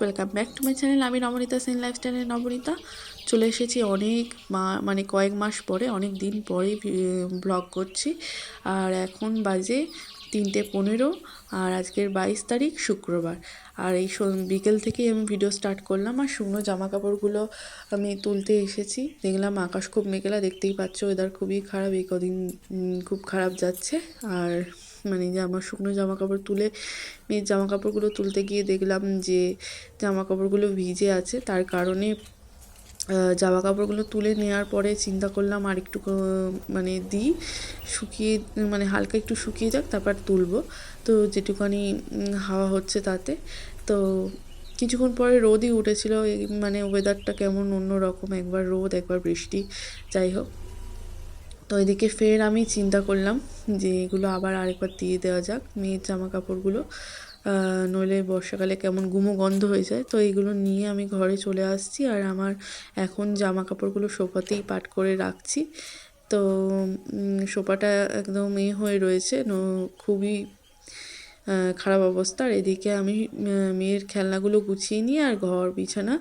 Welcome back to my channel আমি নবনীতা সেন লাইফস্টাইলের নবনীতা। চলে এসেছি অনেক মা মানে কয়েক মাস পরে, অনেক দিন পরে ব্লগ করছি। আর এখন বাজে তিনটে পনেরো, আর আজকের বাইশ তারিখ শুক্রবার। আর এই বিকেল থেকেই আমি ভিডিও স্টার্ট করলাম, আর শুকনো জামা কাপড়গুলো আমি তুলতে এসেছি। দেখলাম আকাশ খুব মেঘলা, দেখতেই পাচ্ছ ওয়েদার খুবই খারাপ, এই কদিন খুব খারাপ যাচ্ছে। আর মানে জামা, শুকনো জামা কাপড় তুলে মেয়ের জামা কাপড়গুলো তুলতে গিয়ে দেখলাম যে জামা কাপড়গুলো ভিজে আছে। তার কারণে জামা কাপড়গুলো তুলে নেওয়ার পরে চিন্তা করলাম আর একটু মানে দিই, শুকিয়ে মানে হালকা একটু শুকিয়ে যাক, তারপর তুলবো। তো যেটুকানি হাওয়া হচ্ছে তাতে। তো কিছুক্ষণ পরে রোদই উঠেছিল মানে ওয়েদারটা কেমন অন্য রকম একবার রোদ, একবার বৃষ্টি, যাই হোক। তো এদিকে ফের আমি চিন্তা করলাম যে এগুলো আবার আরেকবার দিয়ে দেওয়া যাক, মেয়ের জামা কাপড়গুলো নইলে বর্ষাকালে কেমন গুমো গন্ধ হয়ে যায়। তো এইগুলো নিয়ে আমি ঘরে চলে আসছি আর আমার এখন জামা কাপড়গুলো সোফাতেই পাট করে রাখছি। তো সোফাটা একদম এ হয়ে রয়েছে। খুবই খারাপ অবস্থা। আর এদিকে আমি মেয়ের খেলনাগুলো গুছিয়ে নিয়ে আর ঘর বিছানা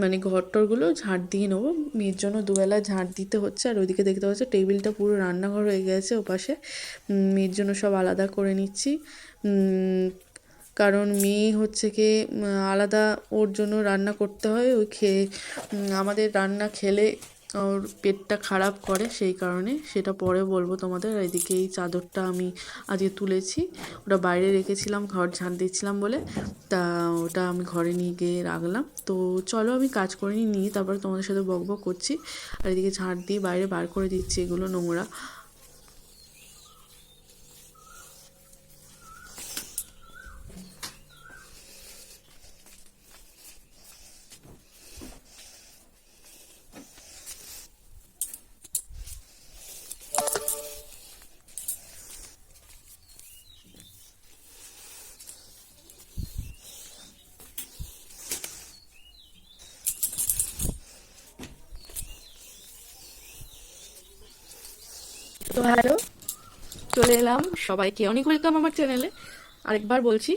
মানে ঘর টরগুলো ঝাঁট দিয়ে নেব। মেয়ের জন্য দুবেলা ঝাঁট দিতে হচ্ছে আর ওইদিকে দেখতে পাচ্ছি টেবিলটা পুরো রান্নাঘর হয়ে গেছে ওপাশে। মেয়ের জন্য সব আলাদা করে নিচ্ছি। কারণ মেয়ে হচ্ছে কি আলাদা ওর জন্য রান্না করতে হয়। ওই খেয়ে আমাদের রান্না খেলে ওর পেটটা খারাপ করে সেই কারণে সেটা পরে বলব তোমাদের। এদিকে এই চাদরটা আমি আজকে তুলেছি। ওটা বাইরে রেখেছিলাম, ঘর ঝাঁট দিচ্ছিলাম বলে। তা ওটা আমি ঘরে নিয়ে গিয়ে রাখলাম। তো চলো আমি কাজ করে নিয়ে তারপরে তোমাদের সাথে বক বক করছি। আর এদিকে ঝাঁট দিয়ে বাইরে বার করে দিচ্ছি এগুলো নোংরা। তো হ্যালো, চলে এলাম। সবাইকে অনেক ওয়েলকাম আমার চ্যানেলে আরেকবার বলছি,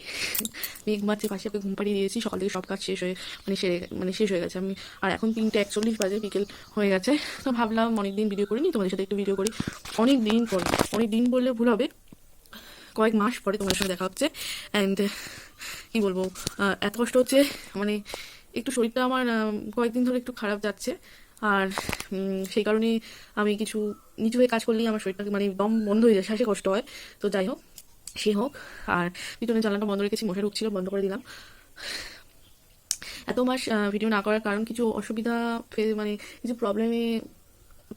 মেঘ মাছের পাশে ঘুম পাড়িয়ে দিয়েছি, সকাল থেকে সব কাজ শেষ হয়ে মানে সেরে মানে শেষ হয়ে গেছে। আমি আর এখন তিনটে একচল্লিশ বাজে, বিকেল হয়ে গেছে। তো ভাবলাম অনেক দিন ভিডিও করিনি, তোমাদের সাথে একটু ভিডিও করি। অনেক দিন পর অনেক দিন বললে ভুল হবে। কয়েক মাস পরে তোমাদের সঙ্গে দেখা হচ্ছে। অ্যান্ড কি বলব এত কষ্ট হচ্ছে মানে একটু শরীরটা আমার কয়েকদিন ধরে একটু খারাপ যাচ্ছে। আর সেই কারণে আমি কিছু, নিচু হয়ে কাজ করলেই আমার শরীরটা মানে দম বন্ধ হয়ে যায়, শ্বাসে কষ্ট হয়। তো যাই হোক, সে হোক। আর পিছনে জানলাটা বন্ধ রেখেছি, মশা ঢুকছিল, বন্ধ করে দিলাম। এত মাস ভিডিও না করার কারণ কিছু অসুবিধা মানে কিছু প্রবলেমে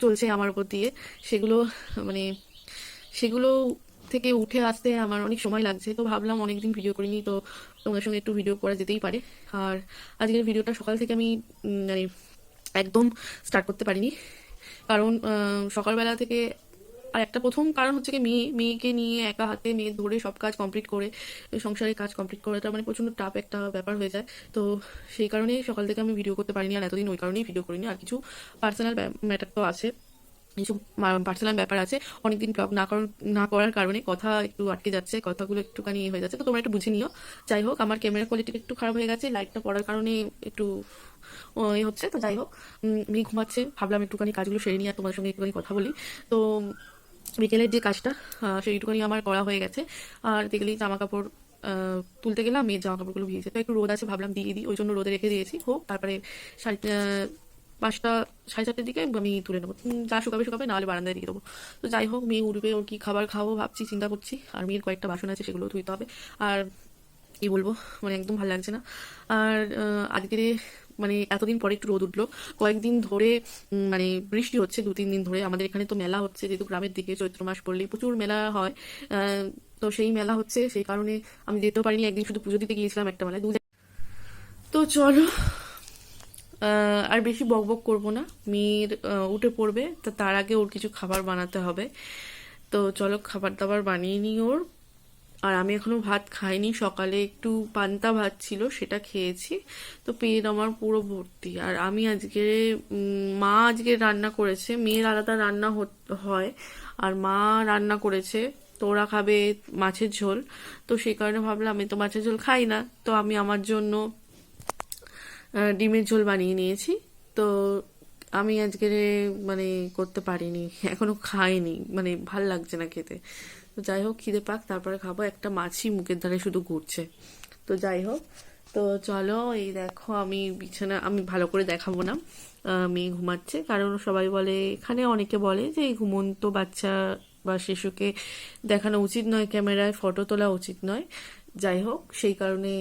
চলছে আমার উপর দিয়ে। সেগুলো মানে সেগুলো থেকে উঠে আসতে আমার অনেক সময় লাগছে। তো ভাবলাম অনেকদিন ভিডিও করিনি, তো তোমাদের সঙ্গে একটু ভিডিও করা যেতেই পারে। আর আজকের ভিডিওটা সকাল থেকে আমি মানে একদম স্টার্ট করতে পারিনি। কারণ সকালবেলা থেকে আর একটা প্রথম কারণ হচ্ছে কি, মেয়ে, মেয়েকে নিয়ে একা হাতে মেয়ে ধরে সব কাজ কমপ্লিট করে, সংসারের কাজ কমপ্লিট করে, তার মানে প্রচণ্ড টাফ একটা ব্যাপার হয়ে যায়। তো সেই কারণেই সকাল থেকে আমি ভিডিও করতে পারিনি, আর এতদিন ওই কারণেই ভিডিও করিনি, আর কিছু পার্সোনাল ম্যাটার তো আছে। কিছু পার্সোনাল ব্যাপার আছে অনেকদিন ব্লগ না করার না করার কারণে কথা একটু আটকে যাচ্ছে কথাগুলো একটুখানি ইয়ে হয়ে যাচ্ছে তো তোমরা একটু বুঝে নিও। যাই হোক আমার ক্যামেরা কোয়ালিটি একটু খারাপ হয়ে গেছে লাইটটা পড়ার কারণে একটু এ হচ্ছে তো যাই হোক মেয়ে ঘুমাচ্ছে ভাবলাম একটুখানি কাজগুলো সেরে নিয়ে তোমার সঙ্গে একটুখানি কথা বলি। তো বিকেলের যে কাজটা সেইটুকুনি আমার করা হয়ে গেছে আর দেখলেই জামা কাপড় তুলতে গেলাম মেয়ের জামা কাপড়গুলো ভিজেছে তো একটু রোদ আছে ভাবলাম দিয়ে দিই ওই জন্য রোদে রেখে দিয়েছি। হোক তারপরে আহ, পাঁচটা, সাড়ে চারটের দিকে আমি তুলে নেব। যা শুকাবে শুকাবে, নাহলে বারান্দায় দিয়ে দেবো। তো যাই হোক, মেয়ে উঠবে, ওর কি খাবার খাব ভাবছি, চিন্তা করছি। আর মেয়ের কয়েকটা বাসন আছে সেগুলো ধুইতে হবে। আর কি বলব মানে একদম ভালো লাগছে না। আর আজকে মানে এতদিন পরে একটু রোদ উঠল। কয়েকদিন ধরে মানে বৃষ্টি হচ্ছে দু তিন দিন ধরে। আমাদের এখানে তো মেলা হচ্ছে, যেহেতু গ্রামের দিকে চৈত্র মাস পড়লে প্রচুর মেলা হয়। তো সেই মেলা হচ্ছে, সেই কারণে আমি যেতেও পারিনি। একদিন শুধু পুজো দিতে গিয়েছিলাম একটা মেলায়। দু, তো চলো আর বেশি বক বক করব না। মেয়ের উঠে পড়বে, তো তার আগে ওর কিছু খাবার বানাতে হবে। তো চলো খাবার দাবার বানিয়ে নিই ওর। আর আমি এখনও ভাত খাইনি, সকালে একটু পান্তা ভাত ছিল, সেটা খেয়েছি। তো পেট আমার পুরো ভর্তি। আর আমি আজকে মা আজকে রান্না করেছে, মেয়ের আলাদা রান্না হয়। আর মা রান্না করেছে তো ওরা খাবে মাছের ঝোল। তো সেই কারণে ভাবলাম, আমি তো মাছের ঝোল খাই না, তো আমি আমার জন্য ডিমের ঝোল বানিয়ে নিয়েছি। তো আমি আজকে মানে করতে পারিনি, এখনও খাইনি মানে ভালো লাগছে না খেতে। তো যাই হোক, খিদে পাক, তারপরে খাব। একটা মাছি মুখের ধারে শুধু ঘুরছে। তো যাই হোক, তো চলো এই দেখো আমি বিছানা, আমি ভালো করে দেখাবো না। মেয়ে ঘুমাচ্ছে, কারণ সবাই বলে, এখানে অনেকে বলে যে, এই ঘুমন্ত বাচ্চা বা শিশুকে দেখানো উচিত নয়, ক্যামেরায় ফটো তোলা উচিত নয়। যাই হোক, সেই কারণে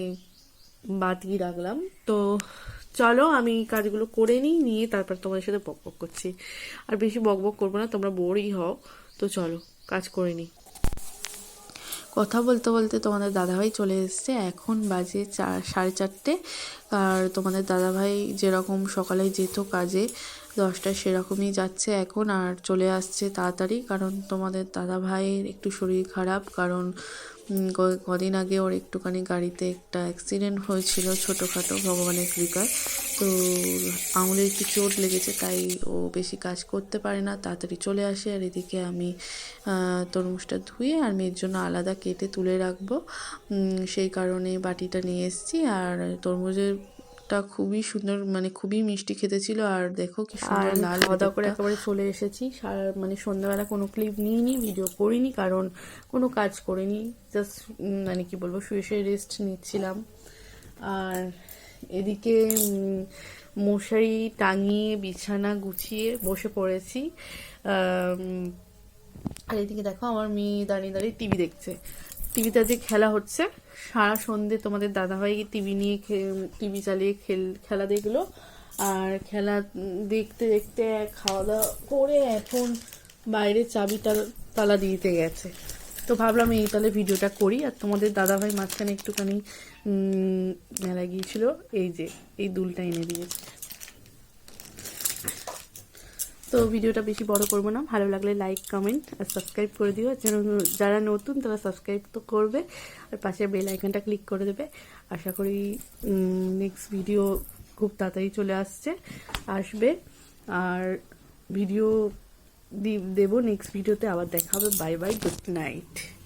বাতিয়ে রাখলাম। তো চলো, আমি কাজগুলো করে নিই, নিয়ে তারপর তোমাদের সাথে বক বক করছি। আর বেশি বক বক করব না, তোমরা বোরই হও। তো চলো, কাজ করে নিই। কথা বলতে বলতে তোমাদের দাদাভাই চলে এসছে। এখন বাজে চার সাড়ে চারটে। আর তোমাদের দাদাভাই যেরকম সকালে যেত কাজে, দশটায় সেরকমই যাচ্ছে এখন। আর চলে আসছে তাড়াতাড়ি, কারণ তোমাদের দাদাভাইয়ের একটু শরীর খারাপ, কারণ কদিন আগে ওর একটুখানি গাড়িতে একটা অ্যাক্সিডেন্ট হয়েছিল ছোটোখাটো ভগবানের কৃপায়। তো আঙুলে একটু চোট লেগেছে, তাই ও বেশি কাজ করতে পারে না, তাড়াতাড়ি চলে আসে। আর এদিকে আমি তরমুজটা ধুয়ে আর মেয়ের জন্য আলাদা কেটে তুলে রাখব। সেই কারণে বাটিটা নিয়ে এসেছি। আর তরমুজেরটা খুবই সুন্দর মানে খুবই মিষ্টি খেতে ছিল আর দেখো কি সুন্দর লাল খাওয়া করে একেবারে চলে এসেছি। সারা মানে সন্ধ্যাবেলা কোনো ক্লিপ নিইনি ভিডিও করিনি কারণ কোনো কাজ করিনি। জাস্ট মানে কি বলব শুয়ে শুয়ে রেস্ট নিচ্ছিলাম। আর এদিকে মশারি টাঙিয়ে বিছানা গুছিয়ে বসে পড়েছি। আর এদিকে দেখো আমার মেয়ে দাঁড়িয়ে দাঁড়িয়ে টিভি দেখছে। টিভিতে আজকে খেলা হচ্ছে। সারা সন্ধে তোমাদের দাদাভাই টিভি নিয়ে টিভি চালিয়ে খেল, খেলা দেখল। আর খেলা দেখতে দেখতে খাওয়া দাওয়া করে এখন বাইরে চাবিটা তাল- দিতে গেছে। তো ভাবলাম এই তাহলে ভিডিওটা করি। আর তোমাদের দাদাভাই মাঝখানে একটুখানি মেলা গিয়েছিল। এই যে, এই দুলটা এনে দিয়েছে। তো ভিডিওটা বেশি বড় করব না। ভালো লাগলে লাইক কমেন্ট আর সাবস্ক্রাইব করে দিও। যেন যারা- নতুন, তারা সাবস্ক্রাইব তো করবে আর পাশে বেল আইকনটা ক্লিক করে দেবে। আশা করি নেক্সট ভিডিও খুব তাড়াতাড়ি চলে আসছে, আসবে। আর ভিডিও দেবো। নেক্সট ভিডিওতে আবার দেখা হবে। Bye bye good night